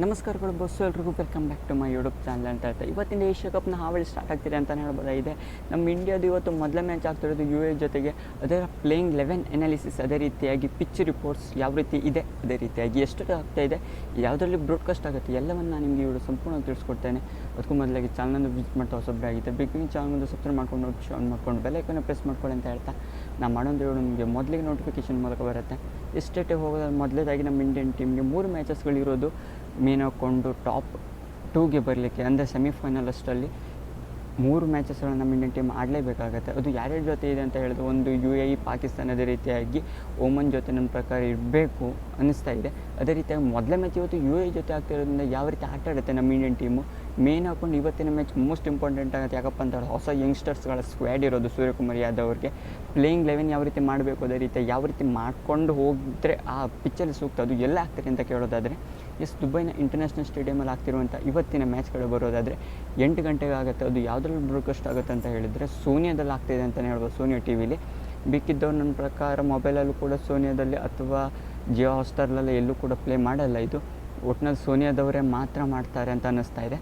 ನಮಸ್ಕಾರಗಳು ಬಸ್ಸು ಎಲ್ರಿಗೂ welcome back to my YouTube channel ಅಂತ ಹೇಳ್ತಾ ಇವತ್ತಿನ ಏಷ್ಯಾ ಕಪ್ನ ಹಾವಳಿ ಸ್ಟಾರ್ಟ್ ಆಗ್ತಿದೆ ಅಂತಲೇ ಹೇಳ್ಬೋದಾಗಿದೆ ನಮ್ಮ ಇಂಡಿಯಾದ ಇವತ್ತು ಮೊದಲ ಮ್ಯಾಚ್ ಆಗ್ತಿರೋದು ಯು ಎ ಜೊತೆಗೆ ಅದರ ಪ್ಲೇಯಿಂಗ್ ಲೆವೆನ್ ಎನಾಲಿಸಿಸ್ ಅದೇ ರೀತಿಯಾಗಿ ಪಿಚ್ ರಿಪೋರ್ಟ್ಸ್ ಯಾವ ರೀತಿ ಇದೆ ಅದೇ ರೀತಿಯಾಗಿ ಎಷ್ಟು ಆಗ್ತಾ ಇದೆ, ಯಾವುದರಲ್ಲಿ ಬ್ರಾಡ್ಕಾಸ್ಟ್ ಆಗುತ್ತೆ, ಎಲ್ಲವನ್ನು ನಾನು ನಿಮಗೆ ಇವಳು ಸಂಪೂರ್ಣ ತಿಳಿಸ್ಕೊಡ್ತೇನೆ. ಅದಕ್ಕೂ ಮೊದಲಾಗಿ ಚಾನಲನ್ನು ವಿಸಿಟ್ ಮಾಡ್ತಾ ಹೊಸಬ್ರೆ ಆಗಿದೆ ಬಿಗಿನಿಂಗ್ ಚಾನಲ್ ಸಬ್ಸ್ಕ್ರೈಬ್ ಮಾಡ್ಕೊಂಡು ನೋಟಿಫಿಕೇಶನ್ ಆನ್ ಮಾಡ್ಕೊಂಡು ಬೆಲ್ಲೈಕನ್ನು ಪ್ರೆಸ್ ಮಾಡ್ಕೊಳ್ಳಿ ಅಂತ ಹೇಳ್ತಾ ನಾನು ಮಾಡೋದು ನಿಮಗೆ ಮೊದಲಿಗೆ ನೋಟಿಫಿಕೇಶನ್ ಮೂಲಕ ಬರುತ್ತೆ. ಎಸ್ಟೇಟೇ ಹೋಗೋದು ಮೊದಲೇದಾಗಿ ನಮ್ಮ ಇಂಡಿಯನ್ ಟೀಮ್ಗೆ ಮೂರು ಮ್ಯಾಚಸ್ಗಳಿರೋದು ಮೇನ್ ಹಾಕ್ಕೊಂಡು ಟಾಪ್ ಟೂಗೆ ಬರಲಿಕ್ಕೆ ಅಂದರೆ ಸೆಮಿಫೈನಲ್ ಅಷ್ಟರಲ್ಲಿ ಮೂರು ಮ್ಯಾಚಸ್ಗಳನ್ನು ನಮ್ಮ ಇಂಡಿಯನ್ ಟೀಮ್ ಆಡಲೇಬೇಕಾಗತ್ತೆ. ಅದು ಯಾರ್ಯಾರ ಜೊತೆ ಇದೆ ಅಂತ ಹೇಳಿದ್ರೆ ಒಂದು ಯು ಎ ಇ ಪಾಕಿಸ್ತಾನದ ರೀತಿಯಾಗಿ ಓಮನ್ ಜೊತೆ ನನ್ನ ಪ್ರಕಾರ ಇರಬೇಕು ಅನ್ನಿಸ್ತಾ ಇದೆ. ಅದೇ ರೀತಿಯಾಗಿ ಮೊದಲ ಮ್ಯಾಚ್ ಇವತ್ತು ಯು ಎ ಜೊತೆ ಆಗ್ತಿರೋದ್ರಿಂದ ಯಾವ ರೀತಿ ಆಟ ಆಡುತ್ತೆ ನಮ್ಮ ಇಂಡಿಯನ್ ಟೀಮು ಮೇನ್ ಹಾಕೊಂಡು ಇವತ್ತಿನ ಮ್ಯಾಚ್ ಮೋಸ್ಟ್ ಇಂಪಾರ್ಟೆಂಟ್ ಆಗುತ್ತೆ. ಯಾಕಪ್ಪ ಅಂತ ಹೇಳಿದ್ರೆ ಹೊಸ ಯಂಗ್ಸ್ಟರ್ಸ್ಗಳ ಸ್ಕ್ವಾಡ್ ಇರೋದು ಸೂರ್ಯಕುಮಾರ್ ಯಾದವ್ ಅವ್ರಿಗೆ. ಪ್ಲೇಯಿಂಗ್ ಲೆವೆನ್ ಯಾವ ರೀತಿ ಮಾಡಬೇಕು ಅದೇ ರೀತಿ ಯಾವ ರೀತಿ ಮಾಡ್ಕೊಂಡು ಹೋಗಿದ್ರೆ ಆ ಪಿಚ್ಚಲ್ಲಿ ಸೂಕ್ತ ಅದು ಎಲ್ಲ ಆಗ್ತದೆ ಅಂತ ಕೇಳೋದಾದರೆ ಎಸ್ ದುಬೈನ ಇಂಟರ್ನ್ಯಾಷನಲ್ ಸ್ಟೇಡಿಯಮಲ್ಲಿ ಆಗ್ತಿರುವಂಥ ಇವತ್ತಿನ ಮ್ಯಾಚ್ಗಳು ಬರೋದಾದರೆ ಎಂಟು ಗಂಟೆಗೆ ಆಗುತ್ತೆ. ಅದು ಯಾವುದ್ರಲ್ಲಿ ಬ್ರಾಡ್ಕಾಸ್ಟ್ ಆಗುತ್ತೆ ಅಂತ ಹೇಳಿದರೆ ಸೋನಿಯಾದಲ್ಲಿ ಆಗ್ತಿದೆ ಅಂತಲೇ ಹೇಳ್ಬೋದು ಸೋನಿಯಾ ಟಿ ವಿಲಿ ಬೇಕಿದ್ದವ್ರು ನನ್ನ ಪ್ರಕಾರ ಮೊಬೈಲಲ್ಲೂ ಕೂಡ ಸೋನಿಯಾದಲ್ಲಿ ಅಥವಾ ಜಿಯೋ ಹಾಸ್ಟಾರ್ಲಲ್ಲಿ ಎಲ್ಲೂ ಕೂಡ ಪ್ಲೇ ಮಾಡಲ್ಲ ಇದು. ಒಟ್ನಲ್ಲಿ ಸೋನಿಯಾದವರೇ ಮಾತ್ರ ಮಾಡ್ತಾರೆ ಅಂತ ಅನ್ನಿಸ್ತಾ ಇದೆ.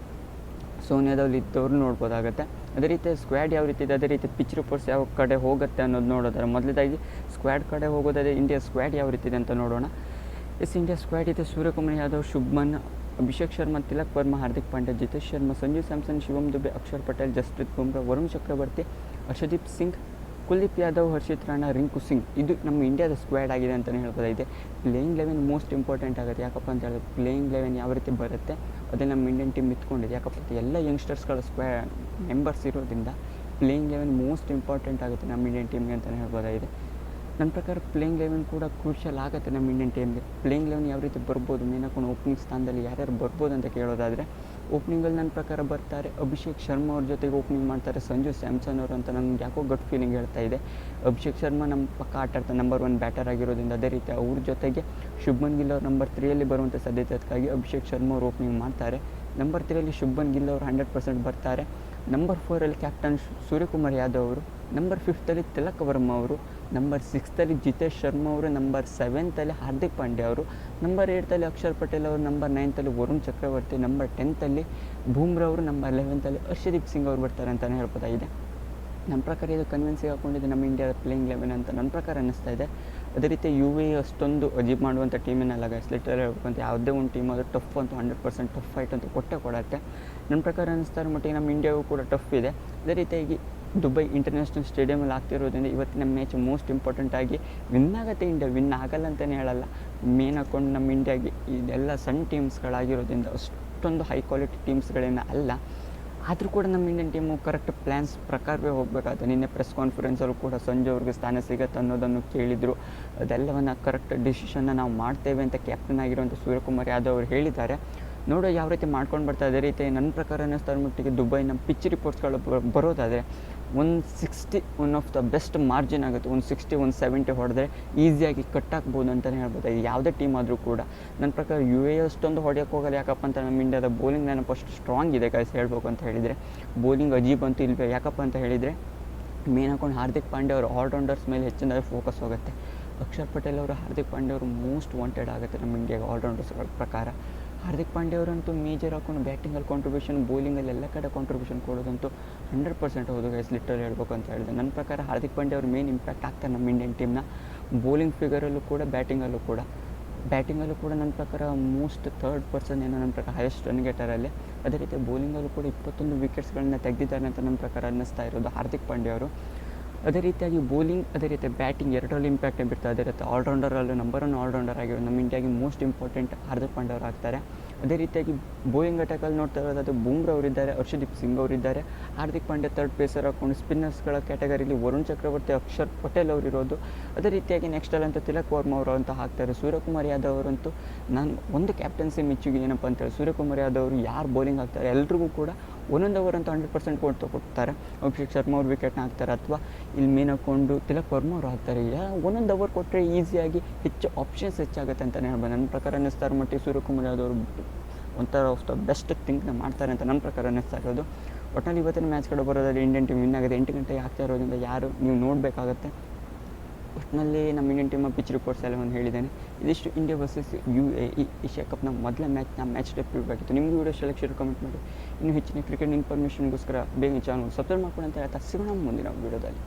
ಸೋನಿಯಾದಲ್ಲಿ ಇದ್ದವ್ರು ನೋಡ್ಬೋದಾಗತ್ತೆ. ಅದೇ ರೀತಿ ಸ್ಕ್ವಾಡ್ ಯಾವ ರೀತಿ ಇದೆ, ಅದೇ ರೀತಿ ಪಿಚ್ ರಿಪೋರ್ಟ್ಸ್ ಯಾವ ಕಡೆ ಹೋಗುತ್ತೆ ಅನ್ನೋದು ನೋಡೋದಾರೆ ಮೊದಲದಾಗಿ ಸ್ಕ್ವಾಡ್ ಕಡೆ ಹೋಗೋದಾದ್ರೆ ಇಂಡಿಯಾ ಸ್ಕ್ವಾಡ್ ಯಾವ ರೀತಿ ಇದೆ ಅಂತ ನೋಡೋಣ. ಎಸ್ ಇಂಡಿಯಾ ಸ್ಕ್ವಾಡ್ ಇದೆ. ಸೂರ್ಯಕುಮಾರ್ ಯಾದವ್, ಶುಭ್ಮನ್, ಅಭಿಷೇಕ್ ಶರ್ಮಾ, ತಿಲಕ್ ವರ್ಮಾ, ಹಾರ್ದಿಕ್ ಪಾಂಡ್ಯ, ಜಿತೇಶ್ ಶರ್ಮಾ ಸಂಜೀವ್ ಸ್ಯಾಮ್ಸನ್ ಶಿವಮ್ ದುಬೆ, ಅಕ್ಷರ್ ಪಟೇಲ್, ಜಸ್ಪ್ರೀತ್ ಬುಮ್ರಾ, ವರುಣ್ ಚಕ್ರವರ್ತಿ ಹರ್ಷದೀಪ್ ಸಿಂಗ್ ಕುಲ್ದೀಪ್ ಯಾದವ್, ಹರ್ಷಿತ್ ರಾಣಾ, ರಿಂಕು ಸಿಂಗ್, ಇದು ನಮ್ಮ ಇಂಡಿಯಾದ ಸ್ಕ್ವಾಡ್ ಆಗಿದೆ ಅಂತಲೇ ಹೇಳ್ಬೋದಾಗಿದೆ. ಪ್ಲೇಯಿಂಗ್ ಲೆವೆನ್ ಮೋಸ್ಟ್ ಇಂಪಾರ್ಟೆಂಟ್ ಆಗುತ್ತೆ. ಯಾಕಪ್ಪ ಅಂತ ಹೇಳಿದ್ರೆ ಪ್ಲೇಯಿಂಗ್ ಲೆವೆನ್ ಯಾವ ರೀತಿ ಬರುತ್ತೆ, ಅದೇ ನಮ್ಮ ಇಂಡಿಯನ್ ಟೀಮ್ ಇತ್ಕೊಂಡಿದೆ ಯಾಕಪ್ಪ ಅಂತ ಎಲ್ಲ ಯಂಗ್ಸ್ಟರ್ಸ್ಗಳ ಸ್ಕ್ವಾ ಮೆಂಬರ್ಸ್ ಇರೋದ್ರಿಂದ ಪ್ಲೇಯಿಂಗ್ ಲೆವೆನ್ ಮೋಸ್ಟ್ ಇಂಪಾರ್ಟೆಂಟ್ ಆಗುತ್ತೆ ನಮ್ಮ ಇಂಡಿಯನ್ ಟೀಮ್ಗೆ ಅಂತಲೇ ಹೇಳ್ಬೋದಾಗಿದೆ. ನನ್ನ ಪ್ರಕಾರ ಪ್ಲೇಯಿಂಗ್ ಲೆವೆನ್ ಕೂಡ ಕ್ರೂಷಿಯಲ್ ಆಗುತ್ತೆ ನಮ್ಮ ಇಂಡಿಯನ್ ಟೀಮ್ಗೆ ಪ್ಲೇಯಿಂಗ್ ಲೆವೆನ್ ಯಾವ ರೀತಿ ಬರ್ಬೋದು ಮೇನ್ ಹಾಕೊಂಡು ಓಪನಿಂಗ್ ಸ್ಥಾನದಲ್ಲಿ ಯಾರ್ಯಾರು ಬರ್ಬೋದು ಅಂತ ಕೇಳೋದಾದರೆ ಓಪನಿಂಗಲ್ಲಿ ನನ್ನ ಪ್ರಕಾರ ಬರ್ತಾರೆ. ಅಭಿಷೇಕ್ ಶರ್ಮಾ ಅವ್ರ ಜೊತೆಗೆ ಓಪನಿಂಗ್ ಮಾಡ್ತಾರೆ. ಸಂಜು ಸ್ಯಾಮ್ಸನ್ ಅವರು ಅಂತ ನಂಗೆ ಯಾಕೋ ಗಟ್ ಫೀಲಿಂಗ್ ಹೇಳ್ತಾ ಇದೆ. ಅಭಿಷೇಕ್ ಶರ್ಮಾ ನಮ್ಮ ಪಕ್ಕ ಆಟ ನಂಬರ್ ಒನ್ ಬ್ಯಾಟರ್ ಆಗಿರೋದ್ರಿಂದ ಅದೇ ರೀತಿ ಅವ್ರ ಜೊತೆಗೆ ಶುಭನ್ ಗಿಲ್ ಅವ್ರು ನಂಬರ್ ತ್ರೀಯಲ್ಲಿ ಬರುವಂಥ ಸಾಧ್ಯತೆ ಅದಕ್ಕಾಗಿ ಅಭಿಷೇಕ್ ಶರ್ಮಾ ಅವ್ರು ಓಪನಿಂಗ್ ಮಾಡ್ತಾರೆ. ನಂಬರ್ ತ್ರೀಯಲ್ಲಿ ಶುಭನ್ ಗಿಲ್ ಅವರು ಹಂಡ್ರೆಡ್ ಪರ್ಸೆಂಟ್ ಬರ್ತಾರೆ. ನಂಬರ್ ಫೋರಲ್ಲಿ ಕ್ಯಾಪ್ಟನ್ ಸೂರ್ಯಕುಮಾರ್ ಯಾದವ್ ಅವರು ನಂಬರ್ ಫಿಫ್ತಲ್ಲಿ ತಿಲಕ್ ವರ್ಮ ಅವರು ನಂಬರ್ ಸಿಕ್ಸ್ತಲ್ಲಿ ಜಿತೇಶ್ ಶರ್ಮಾ ಅವರು ನಂಬರ್ ಸೆವೆಂತಲ್ಲಿ ಹಾರ್ದಿಕ್ ಪಾಂಡ್ಯ ಅವರು ನಂಬರ್ ಏಯ್ತಲ್ಲಿ ಅಕ್ಷರ್ ಪಟೇಲ್ ಅವರು ನಂಬರ್ ನೈನ್ತಲ್ಲಿ ವರುಣ್ ಚಕ್ರವರ್ತಿ ನಂಬರ್ ಟೆಂತಲ್ಲಿ ಬೂಮ್ರಾ ಅವರು ನಂಬರ್ ಲೆವೆಂತಲ್ಲಿ ಹರ್ಷದೀಪ್ ಸಿಂಗ್ ಅವರು ಬರ್ತಾರೆ ಅಂತಲೇ ಹೇಳ್ಬೋದಾಗಿದೆ. ನನ್ನ ಪ್ರಕಾರ ಇದು ಕನ್ವಿನ್ಸಿಂಗ್ ಹಾಕೊಂಡಿದ್ದು ನಮ್ಮ ಇಂಡಿಯಾದ ಪ್ಲೇಯಿಂಗ್ ಲೆವೆನ್ ಅಂತ ನನ್ನ ಪ್ರಕಾರ ಅನ್ನಿಸ್ತಾ ಇದೆ. ಅದೇ ರೀತಿ ಯು ವಿ ಅಷ್ಟೊಂದು ಅಜೀಬ್ ಮಾಡುವಂಥ ಟೀಮಿನಲ್ಲ ಗೈಸ್ ಲಿಟರ್ ಅಂತ ಯಾವುದೇ ಒಂದು ಟೀಮ್ ಅದು ಟಫ್ ಅಂತ ಹಂಡ್ರೆಡ್ ಪರ್ಸೆಂಟ್ ಟಫ್ ಫೈಟ್ ಅಂತ ಕೊಟ್ಟೆ ಕೊಡತ್ತೆ. ನನ್ನ ಪ್ರಕಾರ ಅನ್ನಿಸ್ತಾರೆ ಮಟ್ಟಿಗೆ ನಮ್ಮ ಇಂಡಿಯಾಗೂ ಕೂಡ ಟಫ್ ಇದೆ. ಅದೇ ರೀತಿಯಾಗಿ ದುಬೈ ಇಂಟರ್ನ್ಯಾಷನಲ್ ಸ್ಟೇಡಿಯಮಲ್ಲಿ ಆಗ್ತಿರೋದ್ರಿಂದ ಇವತ್ತಿನ ಮ್ಯಾಚ್ ಮೋಸ್ಟ್ ಇಂಪಾರ್ಟೆಂಟ್ ಆಗಿ ವಿನ್ ಆಗುತ್ತೆ ಇಂಡಿಯಾ ವಿನ್ ಆಗಲ್ಲ ಅಂತಲೇ ಹೇಳಲ್ಲ. ಮೇನ್ ಹಾಕೊಂಡು ನಮ್ಮ ಇಂಡಿಯಾಗೆ ಇದೆಲ್ಲ ಸಣ್ಣ ಟೀಮ್ಸ್ಗಳಾಗಿರೋದ್ರಿಂದ ಅಷ್ಟೊಂದು ಹೈ ಕ್ವಾಲಿಟಿ ಟೀಮ್ಸ್ಗಳೇನು ಅಲ್ಲ. ಆದರೂ ಕೂಡ ನಮ್ಮ ಇಂಡಿಯನ್ ಟೀಮು ಕರೆಕ್ಟ್ ಪ್ಲ್ಯಾನ್ಸ್ ಪ್ರಕಾರವೇ ಹೋಗಬೇಕಾಗುತ್ತೆ. ನಿನ್ನೆ ಪ್ರೆಸ್ ಕಾನ್ಫರೆನ್ಸಲ್ಲೂ ಕೂಡ ಸಂಜೆ ಅವ್ರಿಗೆ ಸ್ಥಾನ ಸಿಗತ್ತೆ ಅನ್ನೋದನ್ನು ಕೇಳಿದರು. ಅದೆಲ್ಲವನ್ನು ಕರೆಕ್ಟ್ ಡಿಸಿಷನ್ನ ನಾವು ಮಾಡ್ತೇವೆ ಅಂತ ಕ್ಯಾಪ್ಟನ್ ಆಗಿರುವಂಥ ಸೂರ್ಯಕುಮಾರ್ ಯಾದವ್ ಅವರು ಹೇಳಿದ್ದಾರೆ. ನೋಡೋ ಯಾವ ರೀತಿ ಮಾಡ್ಕೊಂಡು ಬರ್ತಾ ಅದೇ ರೀತಿ. ನನ್ನ ಪ್ರಕಾರ ಅನ್ನಿಸ್ತಾ ಮಟ್ಟಿಗೆ ದುಬೈ ನಮ್ಮ ಪಿಚ್ ರಿಪೋರ್ಟ್ಸ್ಗಳು ಬರೋದಾದರೆ ಒಂದು sixty one of the best margin ಆಗುತ್ತೆ. ಒಂದು ಸಿಕ್ಸ್ಟಿ ಒಂದು ಸೆವೆಂಟಿ ಹೊಡೆದ್ರೆ ಈಸಿಯಾಗಿ ಕಟ್ ಆಗ್ಬೋದು ಅಂತಲೇ ಹೇಳ್ಬೋದು. ಇದು ಯಾವುದೇ ಟೀಮ್ ಆದರೂ ಕೂಡ. ನನ್ನ ಪ್ರಕಾರ ಯು ಎ ಅಷ್ಟೊಂದು ಹೊಡೆಯೋಕ್ಕೆ ಹೋಗಲ್ಲ. ಯಾಕಪ್ಪ ಅಂತ ನಮ್ಮ ಇಂಡಿಯಾದ ಬೌಲಿಂಗ್ ನೆನಪು ಅಷ್ಟು ಸ್ಟ್ರಾಂಗ್ ಇದೆ ಕೈಸ್ ಹೇಳ್ಬೇಕು ಅಂತ ಹೇಳಿದರೆ. ಬೌಲಿಂಗ್ ಅಜೀಬ್ ಅಂತೂ ಇಲ್ವೇ. ಯಾಕಪ್ಪ ಅಂತ ಹೇಳಿದರೆ ಮೇನ್ ಹಾಕೊಂಡು ಹಾರ್ದಿಕ್ ಪಾಂಡ್ಯ ಅವರು ಆಲ್ರೌಂಡರ್ಸ್ ಮೇಲೆ ಹೆಚ್ಚಿನ ಫೋಕಸ್ ಹೋಗುತ್ತೆ. ಅಕ್ಷರ್ ಪಟೇಲ್ ಅವರು, ಹಾರ್ದಿಕ್ ಪಾಂಡೆ ಅವರು ಮೋಸ್ಟ್ ವಾಂಟೆಡ್ ಆಗುತ್ತೆ ನಮ್ಮ ಇಂಡಿಯಾಗೆ ಆಲ್ರೌಂಡರ್ಸ್ಗಳ ಪ್ರಕಾರ. ಹಾರ್ದಿಕ್ ಪಾಂಡೆ ಅವರಂತೂ ಮೇಜರ್ ಹಾಕೊಂಡು ಬ್ಯಾಟಿಂಗಲ್ಲಿ ಕಾಂಟ್ರಿಬ್ಯೂಷನ್ ಬೌಲಿಂಗಲ್ಲಿ ಎಲ್ಲ ಕಡೆ ಕಾಂಟ್ರಿಬ್ಯೂಷನ್ ಕೊಡೋದಂತೂ ಹಂಡ್ರೆಡ್ ಪರ್ಸೆಂಟ್ ಹೌದು ಗೈಸ್ ಲಿಟರ್ ಹೇಳ್ಬೇಕು ಅಂತ ಹೇಳಿದೆ ನನ್ನ ಪ್ರಕಾರ ಹಾರ್ದಿಕ್ ಪಾಂಡೆ ಅವರು ಮೇನ್ ಇಂಪ್ಯಾಕ್ಟ್ ಆಗ್ತಾರೆ ನಮ್ಮ ಇಂಡಿಯನ್ ಟೀಮ್ನ ಬೌಲಿಂಗ್ ಫಿಗರಲ್ಲೂ ಕೂಡ ಬ್ಯಾಟಿಂಗಲ್ಲೂ ಕೂಡ. ಬ್ಯಾಟಿಂಗಲ್ಲೂ ಕೂಡ ನನ್ನ ಪ್ರಕಾರ ಮೋಸ್ಟ್ ಥರ್ಡ್ ಪರ್ಸನ್ ಏನೋ ನನ್ನ ಪ್ರಕಾರ ಹೈಯೆಸ್ಟ್ ರನ್ ಗೆಟರಲ್ಲಿ ಅದೇ ರೀತಿ ಬೌಲಿಂಗಲ್ಲೂ ಕೂಡ ಇಪ್ಪತ್ತೊಂದು ವಿಕೆಟ್ಸ್ಗಳನ್ನ ತೆಗೆದಿದ್ದಾರೆ ಅಂತ ನನ್ನ ಪ್ರಕಾರ ಅನ್ನಿಸ್ತಾ ಇರೋದು ಹಾರ್ದಿಕ್ ಪಾಂಡ್ಯ ಅವರು ಅದೇ ರೀತಿಯಾಗಿ ಬೌಲಿಂಗ್ ಅದೇ ರೀತಿ ಬ್ಯಾಟಿಂಗ್ ಎರಡರಲ್ಲಿ ಇಂಪ್ಯಾಕ್ಟ್ ಬೀರ್ತದೆ ಅದೇ ರೀತಿ ಆಲ್ರೌಂಡರಲ್ಲೂ ನಂಬರ್ ಒನ್ ಆಲ್ರೌಂಡರ್ ಆಗಿರೋ ನಮ್ಮ ಇಂಡಿಯಾಗೆ ಮೋಸ್ಟ್ ಇಂಪಾರ್ಟೆಂಟ್ ಹಾರ್ದಿಕ್ ಪಾಂಡ್ಯ ಅವರು ಆಗ್ತಾರೆ ಅದೇ ರೀತಿಯಾಗಿ ಬೌಲಿಂಗ್ ಅಟ್ಯಾಕಲ್ಲಿ ನೋಡ್ತಾ ಇರೋದಾದ್ರೆ ಬೂಮ್ರಾ ಅವರಿದ್ದಾರೆ ಹರ್ಷದೀಪ್ ಸಿಂಗ್ ಅವರಿದ್ದಾರೆ. ಹಾರ್ದಿಕ್ ಪಾಂಡ್ಯ ತರ್ಡ್ ಪೇಸರ್ ಹಾಕೊಂಡು ಸ್ಪಿನ್ನರ್ಸ್ಗಳ ಕ್ಯಾಟಗರಿಲಿ ವರುಣ್ ಚಕ್ರವರ್ತಿ ಅಕ್ಷರ್ ಪಟೇಲ್ ಅವರಿರೋದು. ಅದೇ ರೀತಿಯಾಗಿ ನೆಕ್ಸ್ಟ್ ಅಲ್ಲಂತ ತಿಲಕ್ ವರ್ಮಾ ಅವರು ಅಂತ ಹಾಕ್ತಾರೆ. ಸೂರ್ಯಕುಮಾರ್ ಯಾದವ್ ಅವರಂತೂ ನಾನು ಒಂದು ಕ್ಯಾಪ್ಟನ್ಸಿ ಮೆಚ್ಚುಗೆ ಏನಪ್ಪ ಅಂತೇಳಿ ಸೂರ್ಯಕುಮಾರ್ ಯಾದವ್ ಅವರು ಯಾರು ಬೌಲಿಂಗ್ ಹಾಕ್ತಾರೆ ಎಲ್ರಿಗೂ ಕೂಡ ಒಂದೊಂದು ಓವರ್ ಅಂತ ಹಂಡ್ರೆಡ್ ಪರ್ಸೆಂಟ್ ಕೊಟ್ಟು ಕೊಡ್ತಾರೆ ಅಭಿಷೇಕ್ ಶರ್ಮಾ ಅವ್ರು ವಿಕೆಟ್ನ ಹಾಕ್ತಾರೆ ಅಥವಾ ಇಲ್ಲಿ ಮೇನ್ ತಿಲಕ್ ವರ್ಮಾ ಅವರು ಹಾಕ್ತಾರೆ. ಒಂದೊಂದು ಓವರ್ ಕೊಟ್ಟರೆ ಈಸಿಯಾಗಿ ಹೆಚ್ಚು ಆಪ್ಷನ್ಸ್ ಹೆಚ್ಚಾಗುತ್ತೆ ಅಂತಲೇ ಹೇಳ್ಬೋದು. ನನ್ನ ಪ್ರಕಾರ ಅನ್ನಿಸ್ತಾರೆ ಮಟ್ಟಿ ಮಟ್ಟಿಗೆ ಸೂರ್ಯಕುಮಾರ್ ಯಾದವರು ಒಂಥರ ಆಫ್ ದ ಬೆಸ್ಟ್ ಥಿಂಕ್ನ ಮಾಡ್ತಾರೆ ಅಂತ ನನ್ನ ಪ್ರಕಾರ ಅನ್ನಿಸ್ತಾ ಇರೋದು. ಒಟ್ಟಿನಲ್ಲಿ ಇವತ್ತಿನ ಮ್ಯಾಚ್ ಕಡೆ ಬರೋದ್ರಲ್ಲಿ ಇಂಡಿಯನ್ ಟೀಮ್ ವಿನ್ ಆಗಿದೆ. ಎಂಟು ಗಂಟೆಗೆ ಆಗ್ತಾ ಇರೋದ್ರಿಂದ ಯಾರು ನೀವು ನೋಡಬೇಕಾಗತ್ತೆ. ಒಟ್ಟಿನಲ್ಲಿ ನಮ್ಮ ಇಂಡಿಯನ್ ಟೀಮ್ ಪಿಚ್ ರಿಪೋರ್ಟ್ಸ್ ಎಲ್ಲ ಒಂದು ಹೇಳಿದ್ದೇನೆ. ಇದಿಷ್ಟು India versus U A E Asia ಕಪ್ನ ಮೊದಲ ಮ್ಯಾಚ್ನ ಮ್ಯಾಚ್ ಡೇ ಪ್ರಿವ್ಯೂ ಆಗಿತ್ತು. ನಿಮಗೂ ವಿಡಿಯೋ ಸೆಲೆಕ್ಷನ್ ಕಮೆಂಟ್ ಮಾಡಿ. ಇನ್ನೂ ಹೆಚ್ಚಿನ ಕ್ರಿಕೆಟ್ ಇನ್ಫಾರ್ಮೇಷನ್ಗೋಸ್ಕರ ಬೇಗ ಚಾನಲ್ ಸಬ್ಸ್ಕ್ರೈಬ್ ಮಾಡ್ಕೊಂಡು ಅಂತ ಹೇಳ್ತಾ ಸಿಗೋಣ ಮುಂದಿನ ವಿಡಿಯೋದಲ್ಲಿ